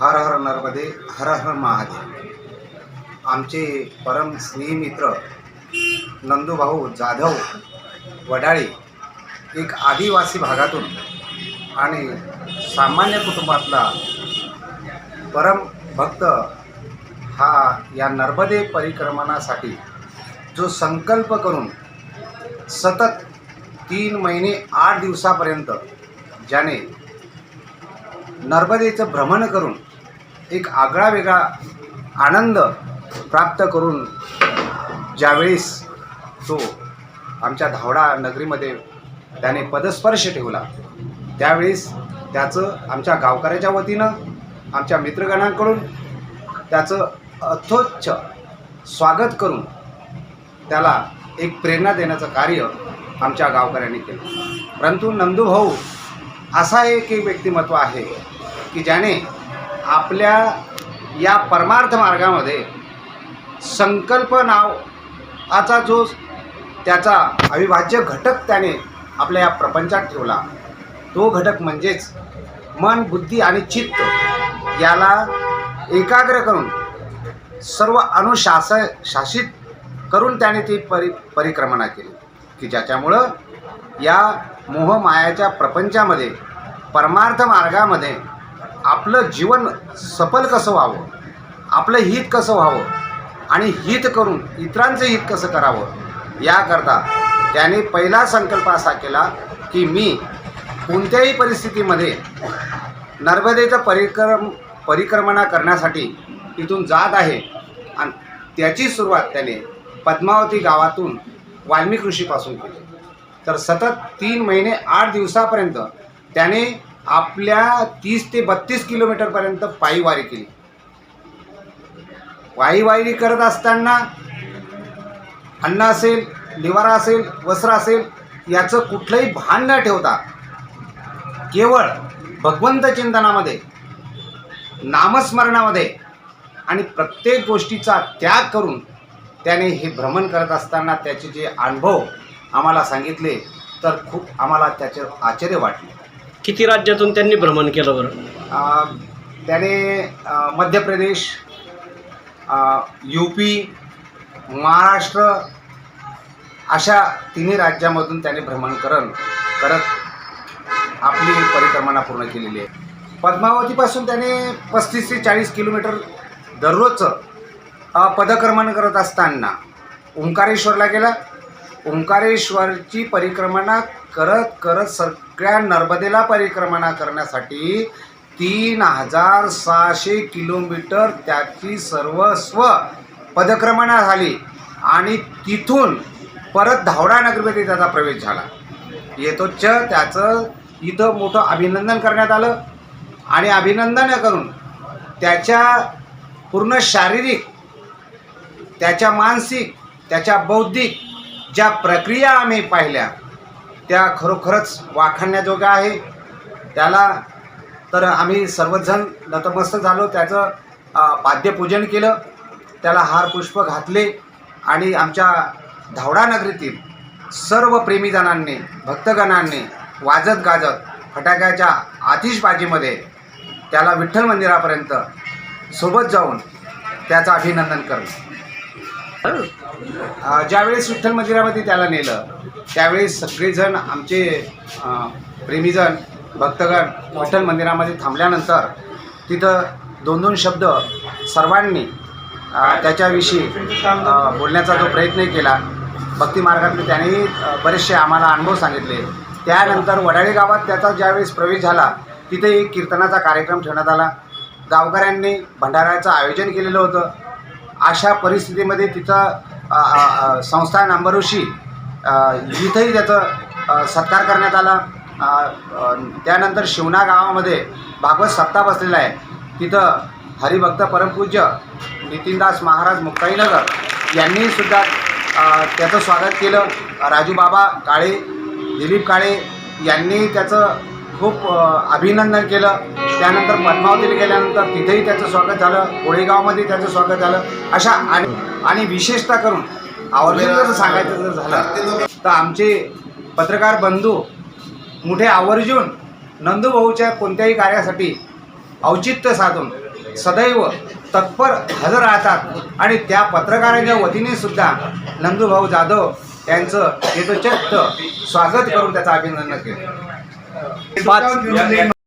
हर हर नर्मदे हर हर महादेव. आमचे परम स्नेहमित्र नंदूभाऊ जाधव वडाळे एक आदिवासी भागातून आणि सामान्य कुटुंबातला परम भक्त हा या नर्मदे परिक्रमणासाठी जो संकल्प करून सतत तीन महिने आठ दिवसापर्यंत ज्याने नर्मदेचं भ्रमण करून एक आगळा वेगळा आनंद प्राप्त करून ज्यावेळेस तो आमच्या धावडा नगरीमध्ये त्याने पदस्पर्श ठेवला त्यावेळेस त्याचं आमच्या गावकऱ्याच्या वतीनं आमच्या मित्रगणांकडून त्याचं अथोच्छ स्वागत करून त्याला एक प्रेरणा देण्याचं कार्य आमच्या गावकऱ्यांनी केलं. परंतु नंदूभाऊ असा एक व्यक्तिमत्व आहे की ज्याने आपल्या या परमार्थ मार्गामध्ये संकल्प नावाचा जो त्याचा अविभाज्य घटक त्याने आपल्या या प्रपंचात ठेवला तो घटक म्हणजेच मन बुद्धी आणि चित्त याला एकाग्र करून सर्व अनुशास शासित करून त्याने ती परि परिक्रमणा केली की ज्याच्यामुळं या मोहमायाच्या प्रपंचामध्ये परमार्थ मार्गामध्ये आपलं जीवन सफल कसं व्हावं? आपलं हित कसं व्हावं? आणि हित करून इतरांचं हित कसं करावं? याकरता त्याने पहिला संकल्प असा केला की मी कोणत्याही परिस्थितीमध्ये नर्मदेचं परिक्रम परिक्रमणा करण्यासाठी इथून जात आहे. आणि त्याची सुरुवात त्याने पद्मावती गावातून वाल्मिक ऋषीपासून केली. तर सतत तीन महिने आठ दिवसापर्यंत त्याने आपल्या तीस ते बत्तीस किलोमीटरपर्यंत पायीवारी केली. वाई करत असताना अन्न असेल निवारा असेल वस्त्र असेल याचं कुठलंही भान न ठेवता केवळ भगवंत चिंतनामध्ये नामस्मरणामध्ये आणि प्रत्येक गोष्टीचा त्याग करून त्याने हे भ्रमण करत असताना त्याचे जे अनुभव आम्हाला सांगितले तर खूप आम्हाला त्याचे आश्चर्य वाटले. किती राज्यातून त्यांनी भ्रमण केलं बरं? त्याने मध्य प्रदेश यू पी महाराष्ट्र अशा तिन्ही राज्यामधून त्याने भ्रमण करण करत आपली परिक्रमणा पूर्ण केलेली आहे. पद्मावतीपासून त्याने पस्तीस ते चाळीस किलोमीटर दररोजचं अ, पदक्रमण करत असताना ओंकारेश्वरला गेला ओंकारेश्वरची परिक्रमणा करत करत सगळ्या नर्मदेला परिक्रमणा करण्यासाठी तीन हजार सहाशे किलोमीटर त्याची सर्वस्व पदक्रमणा झाली. आणि तिथून परत धावडा नगरमध्ये त्याचा प्रवेश झाला. येतोच त्याचं इथं मोठं अभिनंदन करण्यात आलं. आणि अभिनंदन करून त्याच्या पूर्ण शारीरिक त्याच्या मानसिक त्याच्या बौद्धिक ज्या प्रक्रिया आम्ही पाहिल्या त्या खरोखरच वाखाणण्याजोग्या आहे. त्याला तर आम्ही सर्वजण नतमस्त झालो त्याचं पाद्यपूजन केलं त्याला हार पुष्प घातले आणि आमच्या धावडा नगरीतील सर्व प्रेमीजणांनी भक्तगणांनी वाजत गाजत फटाक्याच्या आतिषबाजीमध्ये त्याला विठ्ठल मंदिरापर्यंत सोबत जाऊन त्याचं अभिनंदन करणं ज्यावेळेस विठ्ठल मंदिरामध्ये त्याला नेलं त्यावेळेस सगळेजण आमचे प्रेमीजण भक्तगण विठ्ठल मंदिरामध्ये थांबल्यानंतर तिथं दोन दोन शब्द सर्वांनी त्याच्याविषयी बोलण्याचा जो प्रयत्न केला भक्ती मार्गातले त्यांनी बरेचसे आम्हाला अनुभव सांगितले. त्यानंतर वडाळी गावात त्याचा ज्यावेळेस प्रवेश झाला तिथे एक कीर्तनाचा कार्यक्रम ठेवण्यात आला. गावकऱ्यांनी भंडाऱ्याचं आयोजन केलेलं होतं. अशा परिस्थितीमध्ये तिथं संस्थान अंबरोशी इथंही त्याचं सत्कार करण्यात आला. त्यानंतर शिवना गावामध्ये भागवत सप्ताह बसलेला आहे. तिथं हरिभक्त परमपूज्य नितीनदास महाराज मुक्ताईनगर यांनी सुद्धा त्याचं स्वागत केलं. राजूबाबा काळे दिलीप काळे यांनी त्याचं खूप अभिनंदन केलं. त्यानंतर पद्मावतीला गेल्यानंतर तिथेही त्याचं स्वागत झालं. कोळेगावमध्ये त्याचं स्वागत झालं. अशा आणि आणि विशेषतः करून आवर्जून जर सांगायचं जर झालं तर आमचे पत्रकार बंधू मोठे आवर्जून नंदूभाऊच्या कोणत्याही कार्यासाठी औचित्य साधून सदैव तत्पर हजर राहतात. आणि त्या पत्रकारांच्या वतीने सुद्धा नंदूभाऊ जाधव यांचं यथोचित स्वागत करून त्याचं अभिनंदन केलं. 但。